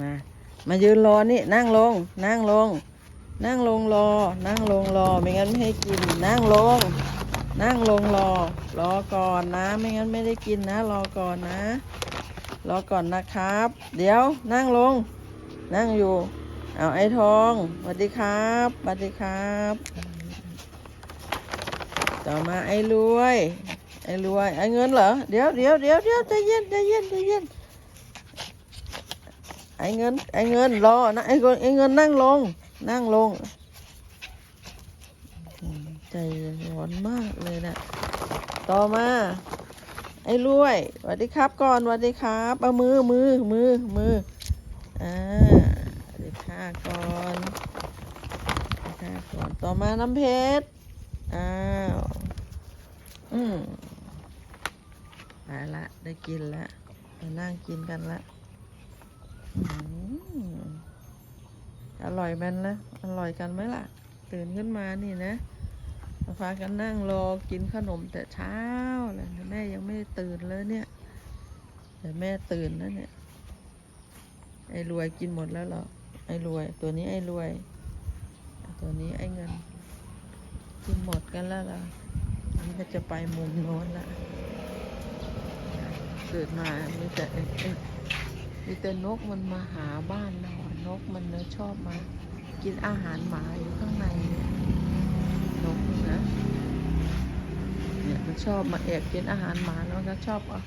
มา มายืนรอนี่นั่งลง นั่งลง นั่งลงรอ นั่งลงรอ ไม่งั้นไม่ให้กิน นั่งลง นั่งลงรอ รอก่อนนะ ไม่งั้นไม่ได้กินนะ รอก่อนนะ รอก่อนนะครับ เดี๋ยวนั่งลง นั่งอยู่ เอาไอ้ทองสวัสดีครับสวัสดีครับ ต่อมาไอ้รวยไอ้รวยไอ้เงินเหรอ เดี๋ยวเดี๋ยวเดี๋ยวเดี๋ยวใจเย็นใจเย็นใจเย็น ไอ้เงิน ไอ้เงินรอนะไอ้เงินไอ้เงินนั่งลง นั่งลง ใจร้อนมากเลยนะต่อมา ไอ้รวยสวัสดีครับก่อนสวัสดีครับเอามือมือมือมืออ่าสวัสดีค่ะก่อนสวัสดีค่ะก่อนต่อมาน้ำเพชรอ้าวอืมไปละได้กินละไปนั่งกินกันละ อร่อยมันนะอร่อยกันไหมล่ะ ตื่นขึ้นมานี่นะมาพากันนั่งรอกินขนมแต่เช้าเลยแม่ยังไม่ตื่นเลยเนี่ย แต่แม่ตื่นแล้วเนี่ย ไอ้รวยกินหมดแล้วเหรอไอ้รวย ตัวนี้ไอ้รวย ตัวนี้ไอ้เงิน กินหมดกันแล้วล่ะนี่ก็จะไปมุมโน้นละเกิดมามีแต่เอ้ มีแต่นกมันมาหาบ้านเราอะนกมันเนชอบมากินอาหารหมาอยู่ข้างในนกนี่นะเนี่ยมันชอบมาแอบกินอาหารหมาแล้วก็ชอบเอา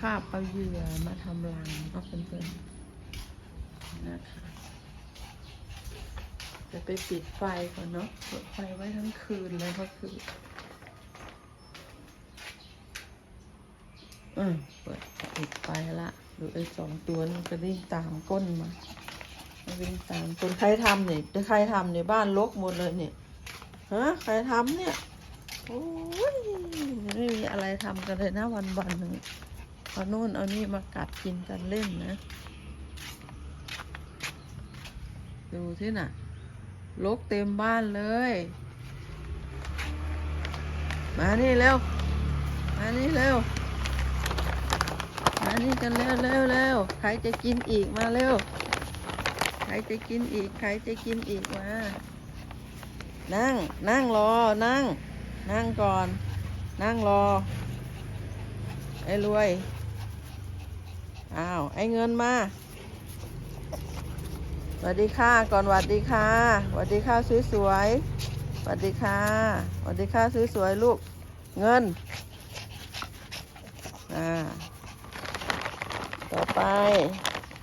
คาบเอาเหยื่อมาทำรังเอาเพื่อนๆนะคะจะไปปิดไฟก่อนเนาะเปิดไฟไว้ทั้งคืนเลยเพราะคืออืมเปิด ปิดไฟละดูไอ้สองตัวนี้มันก็วิ่งตามก้นมาวิ่งตามคนใครทำเนี่ยจะใครทำเนี่ยบ้านรกหมดเลยเนี่ยฮะใครทำเนี่ยโอ้ยไม่มีอะไรทำกันเลยนะวันวันหนึ่งเอาโน่นเอานี่มากัดกินกันเล่นนะ ดูที่น่ะลกเต็มบ้านเลย มานี่เร็ว มานี่เร็ว มานี่กันเร็วเร็วเร็วใครจะกินอีกมาเร็ว ใครจะกินอีก ใครจะกินอีกมา นั่ง นั่งรอ นั่ง นั่งก่อน นั่งรอ ไอ้รวย อ้าว ไอ้เงินมา สวัสดีค่ะ ก่อนสวัสดีค่ะ สวัสดีค่ะสวยๆ สวัสดีค่ะ สวัสดีค่ะสวยๆลูก เงิน อ่า ต่อไป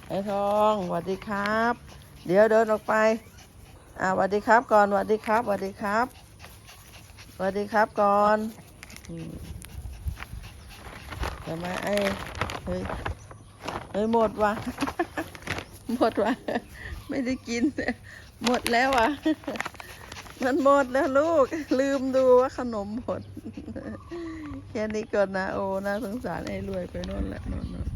ไอ้ทองสวัสดีครับ เดี๋ยวเดินออกไป อ่าสวัสดีครับก่อนสวัสดีครับสวัสดีครับสวัสดีครับก่อนทำไมไอ้เฮ้ยเฮ้ยหมดว่ะหมดว่ะไม่ได้กิน หมดแล้วว่ะ มันหมดแล้วลูก ลืมดูว่าขนมหมด แค่นี้ก่อนนะโอ้น่าสงสารไอ้รวยไปโน่นละโน่นโน่น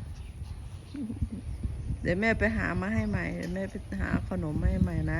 เดี๋ยวแม่ไปหามาให้ใหม่เดี๋ยวแม่ไปหาขนมมาให้ใหม่นะ